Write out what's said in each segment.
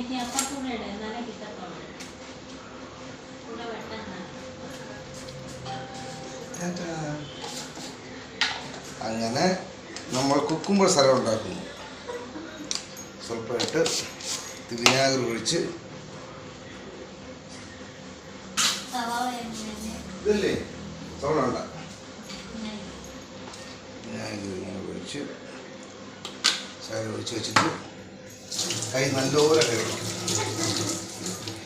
എനിക്ക് അപ്പുറത്തൂടെ ഇട എന്നാലേ കിട്ടത്തുള്ളൂ. കൂടെ അങ്ങനെ നമ്മൾ കുക്കുമ്പോൾ സ്ഥലം ഉണ്ടാക്കുന്നു സ്വല്പമായിട്ട് വിനാഗിരി ഒഴിച്ച്. ഇതല്ലേ? സവള ഉണ്ട ഇങ്ങനെ വിനാഗിരി ഇങ്ങനെ ഒഴിച്ച്. ശകലം ഒഴിച്ച് വെച്ചിട്ട് കൈ നല്ലപോലെ കഴുകി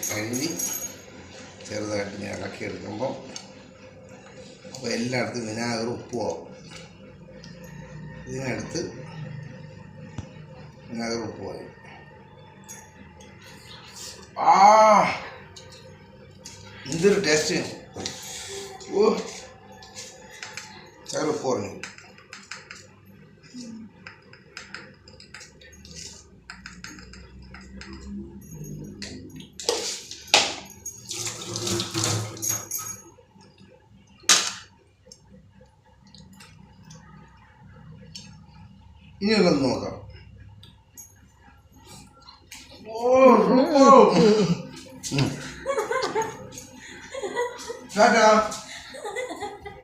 കഴുകി ചെറുതായിട്ട് ഇങ്ങനെ ഇളക്കിയെടുക്കുമ്പോൾ അപ്പോൾ എല്ലായിടത്തും വിനാഗിരി ഉപ്പുമാവും ഇതിനടുത്ത് വിനാഗിരി ഉപ്പുമായി ആ എന്തൊരു ടേസ്റ്റ് ഓ ചെറുപ്പ് പറഞ്ഞു ഇനി ഒന്ന് നോക്കാം. ഓ ഓ ടാറ്റാ.